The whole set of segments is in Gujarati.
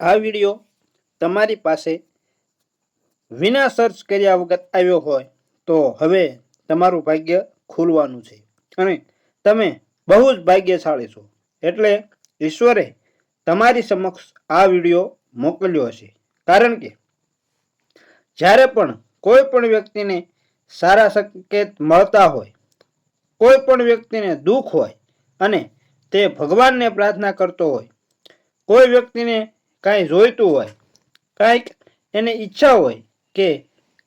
આ વીડિયો તમારી પાસે વિના સર્ચ કર્યા વગર આવ્યો હોય તો હવે તમારું ભાગ્ય ખુલવાનું છે. અને તમે બહુ જ ભાગ્યશાળી છો. એટલે ઈશ્વરે તમારી સમક્ષ આ વીડિયો મોકલ્યો હશે. કારણ કે જ્યારે પણ કોઈ પણ વ્યક્તિને સારા સંકેત મળતા હોય, કોઈ પણ વ્યક્તિને દુઃખ હોય અને તે ભગવાનને પ્રાર્થના કરતો હોય, કોઈ વ્યક્તિને કાંઈ જોઈતું હોય, કાંઈક એને ઈચ્છા હોય કે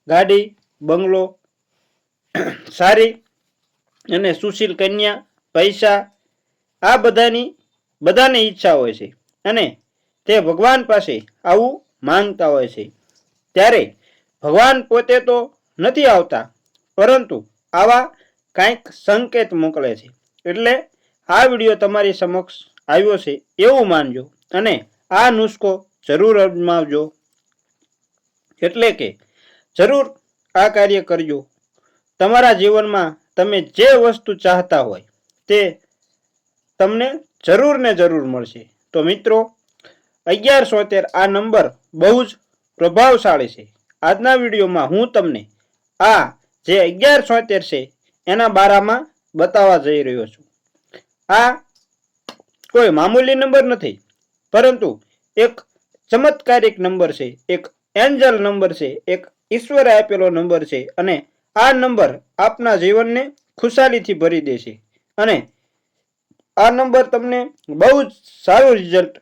ગાડી, બંગલો, સારી અને સુશીલ કન્યા, પૈસા, આ બધાની, બધાને ઈચ્છા હોય છે. અને તે ભગવાન પાસે આવું માંગતા હોય છે. ત્યારે ભગવાન પોતે તો નથી આવતા, પરંતુ આવા કાંઈક સંકેત મોકલે છે. એટલે આ વીડિયો તમારી સમક્ષ આવ્યો છે, એવું માનજો. અને આ નુસ્ખો જરૂર અજમાવજો. એટલે કે જરૂર આ કાર્ય કરજો. તમારા જીવનમાં તમે જે વસ્તુ ચાહતા હોય તે તમને જરૂર ને જરૂર મળશે. તો મિત્રો અગિયાર સોતેર આ નંબર બહુ જ પ્રભાવશાળી છે. આજના વિડીયોમાં હું તમને આ જે અગિયાર સોતેર છે એના બારામાં બતાવવા જઈ રહ્યો છું. આ કોઈ મામૂલી નંબર નથી. પરંતુ એક ચમત્કારિક નંબર છે, એક એન્જલ નંબર છે, એક ઈશ્વરે આપેલો નંબર છે અને આ નંબર આપના જીવનને ખુશાલીથી ભરી દેશે અને આ નંબર તમને બહુ જ સારું રિઝલ્ટ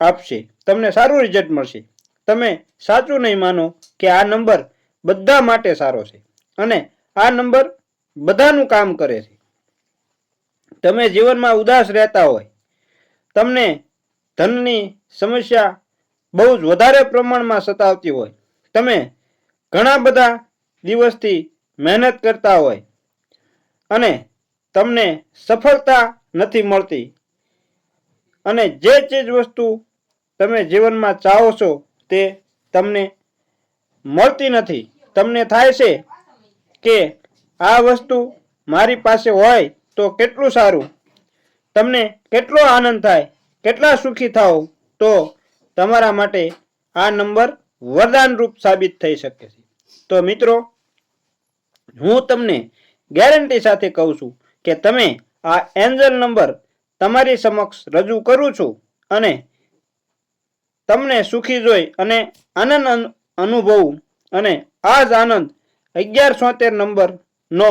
આપશે. તમને સારું રિઝલ્ટ મળશે. તમે સાચું નહીં માનો કે આ નંબર બધા માટે સારો છે અને આ નંબર બધાનું કામ કરે છે. તમે જીવનમાં ઉદાસ રહેતા હોય, તમને ધનની સમસ્યા બહુ જ વધારે પ્રમાણમાં સતાવતી હોય. તમે ઘણા બધા દિવસથી મહેનત કરતા હોય અને તમને સફળતા નથી મળતી. અને જે ચીજ વસ્તુ તમે જીવનમાં ચાહો છો તે તમને મળતી નથી. તમને થાય છે કે આ વસ્તુ મારી પાસે હોય તો કેટલું સારું. તમને કેટલો આનંદ થાય. કેટલા સુખી થાઓ, તો તમારા માટે આ નંબર વરદાન રૂપ સાબિત થઈ શકે છે. તો મિત્રો, હું તમને ગેરંટી સાથે કહું છું કે તમે આ એન્જલ નંબર તમારી સમક્ષ રજૂ કરું છું અને તમને સુખી જોઈ અને આનંદ અનુભવું અને આ જ આનંદ અગિયાર સોતેર નંબર નો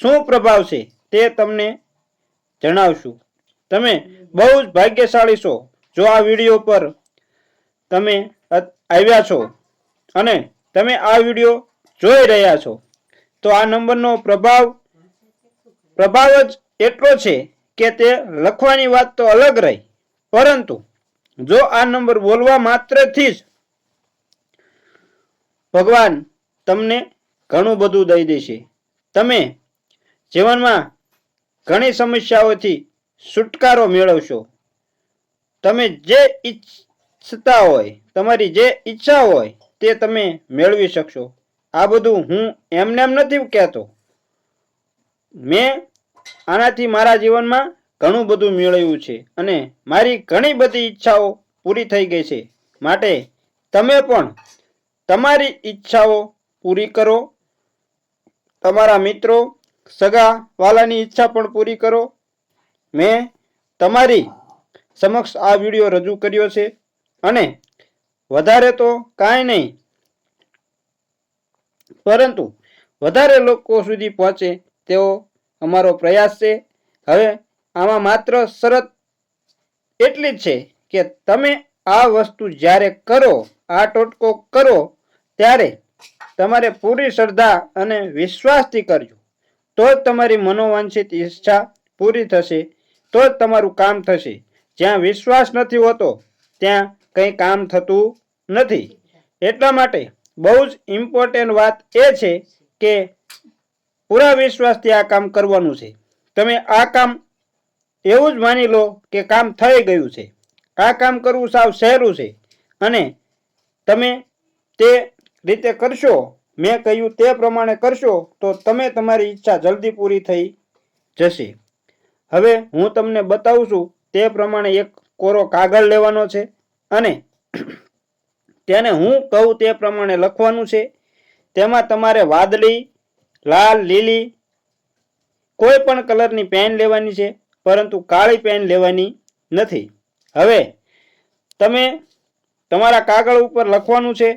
શું પ્રભાવ છે તે તમને જણાવશું. તમે બહુ જ ભાગ્યશાળી છો. જો આ વીડિયો પર તમે આવ્યા છો અને તમે આ વીડિયો જોઈ રહ્યા છો, તો આ નંબરનો પ્રભાવ પ્રભાવ જ એટલો છે કે તે લખવાની વાત તો અલગ રહી. પરંતુ જો આ નંબર બોલવા માત્રથી જ ભગવાન તમને ઘણું બધું દઈ દેશે. તમે જીવનમાં ઘણી સમસ્યાઓથી છુટકારો મેળવશો. તમે જે ઈચ્છતા હોય, તમારી જે ઈચ્છા હોય, તે તમે મેળવી શકશો. આ બધું હું એમને એમ નથી કહેતો. મેં આનાથી મારા જીવનમાં ઘણું બધું મેળવ્યું છે અને મારી ઘણી બધી ઈચ્છાઓ પૂરી થઈ ગઈ છે. માટે તમે પણ તમારી ઈચ્છાઓ પૂરી કરો. તમારા મિત્રો, સગા વાલાની ઈચ્છા પણ પૂરી કરો. મેં તમારી સમક્ષ આ વીડિયો રજૂ કર્યો છે અને વધારે તો કાંઈ નહીં. પરંતુ વધારે લોકો સુધી પહોંચે તેવો અમારો પ્રયાસ છે. હવે આમાં માત્ર શરત એટલી જ છે કે તમે આ વસ્તુ જ્યારે કરો, આ ટોટકો કરો, ત્યારે તમારે પૂરી શ્રદ્ધા અને વિશ્વાસથી કરજો. તો જ તમારી મનોવાંછિત ઈચ્છા પૂરી થશે. તો જ તમારું કામ થશે. જ્યાં વિશ્વાસ નથી હોતો, ત્યાં કંઈ કામ થતું નથી. એટલા માટે બહુ જ ઇમ્પોર્ટન્ટ વાત એ છે કે પૂરા વિશ્વાસથી આ કામ કરવાનું છે. તમે આ કામ એવું જ માની લો કે કામ થઈ ગયું છે. આ કામ કરવું સાવ સહેલું છે. અને તમે તે રીતે કરશો, મેં કહ્યું તે પ્રમાણે કરશો, તો તમે તમારી ઈચ્છા જલ્દી પૂરી થઈ જશે. હવે હું તમને બતાવું છું, તે પ્રમાણે એક કોરો કાગળ લેવાનો છે અને તેને હું કહું તે પ્રમાણે લખવાનું છે. તેમાં તમારે વાદળી, લાલ, લીલી કોઈ પણ કલરની પેન લેવાની છે, પરંતુ કાળી પેન લેવાની નથી. હવે તમે તમારા કાગળ ઉપર લખવાનું છે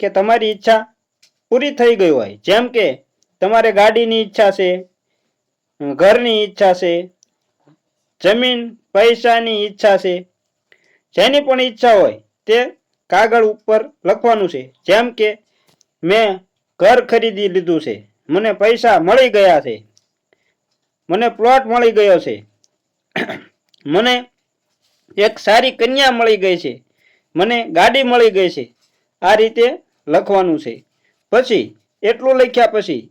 કે તમારી ઈચ્છા પૂરી થઈ ગઈ હોય. જેમ કે તમારે ગાડીની ઈચ્છા છે, ઘરની ઈચ્છા છે જમીન પૈસાની ઈચ્છા છે. જેની પણ ઈચ્છા હોય તે કાગળ ઉપર લખવાનું છે. જેમ કે, મેં ઘર ખરીદી લીધું છે. મને પૈસા મળી ગયા છે. મને પ્લોટ મળી ગયો છે. મને એક સારી કન્યા મળી ગઈ છે. મને ગાડી મળી ગઈ છે. આ રીતે લખવાનું છે. પછી એટલું લખ્યા પછી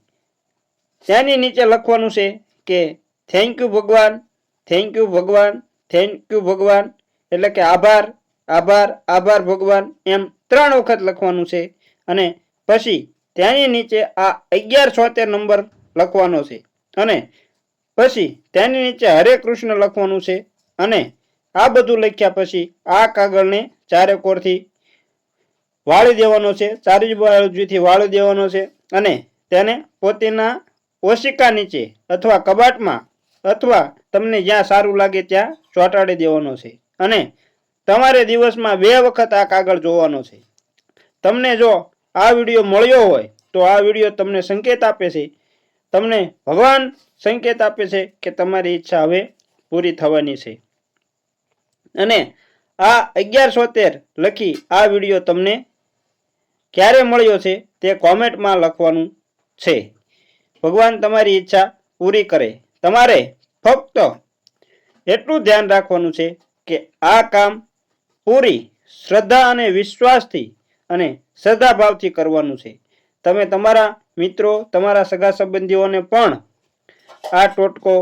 તેની નીચે લખવાનું છે કે થેન્ક યુ ભગવાન થેન્ક યુ ભગવાન. થેન્ક યુ ભગવાન. એટલે કે આભાર આભાર આભાર, ભગવાન. એમ ત્રણ વખત લખવાનું છે. અને પછી તેની નીચે આ અગિયાર છોતેર નંબર લખવાનો છે. અને પછી તેની નીચે હરે કૃષ્ણ લખવાનું છે. અને આ બધું લખ્યા પછી આ કાગળને ચારે કોરથી વાળી દેવાનો છે. ચારી બાજુથી વાળી દેવાનો છે. અને તેને પોતાના ઓશિકા નીચે અથવા કબાટમાં અથવા તમને જ્યાં સારું લાગે ત્યાં ચોંટાડી દેવાનો છે. અને તમારે દિવસમાં બે વખત આ કાગળ જોવાનો છે. તમને જો આ વીડિયો મળ્યો હોય, તો આ વીડિયો તમને સંકેત આપે છે. તમને ભગવાન સંકેત આપે છે કે તમારી ઈચ્છા હવે પૂરી થવાની છે. અને આ અગિયારસો લખી આ વીડિયો તમને ક્યારે મળ્યો છે તે કોમેન્ટમાં લખવાનું છે. ભગવાન તમારી ઈચ્છા પૂરી કરે. તમારે ફક્ત એટલું ધ્યાન રાખવાનું છે કે આ કામ પૂરી શ્રદ્ધા અને વિશ્વાસથી અને શ્રદ્ધાભાવથી કરવાનું છે. તમે તમારા મિત્રો, તમારા સગા સંબંધીઓને પણ આ ટોટકો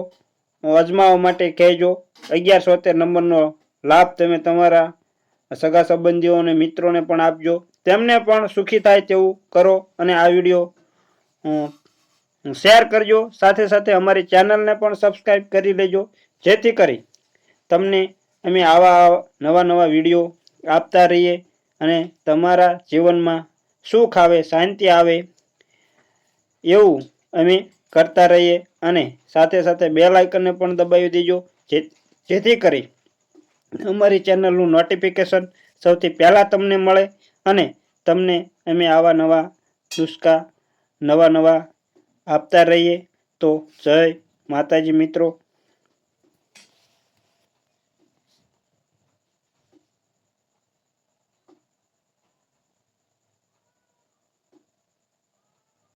અજમાવવા માટે કહેજો. અગિયાર તેર નંબરનો લાભ તમે તમારા સગા સંબંધીઓ અને મિત્રોને પણ આપજો. તેમને પણ સુખી થાય તેવું કરો અને આ વીડિયો શેર કરજો. સાથે સાથે અમારી ચેનલને પણ સબસ્ક્રાઈબ કરી લેજો. જેથી કરી તમને અમે આવા નવા નવા વીડિયો આપતા રહીએ અને તમારા જીવનમાં સુખ આવે, શાંતિ આવે એવું અમે કરતા રહીએ અને સાથે સાથે બે લાઇકનને પણ દબાવી દેજો. જેથી કરી અમારી ચેનલનું નોટિફિકેશન સૌથી પહેલાં તમને મળે અને તમને અમે આવા નવા નુસ્ખા, નવા નવા આપતા રહીએ. તો જય માતાજી મિત્રો.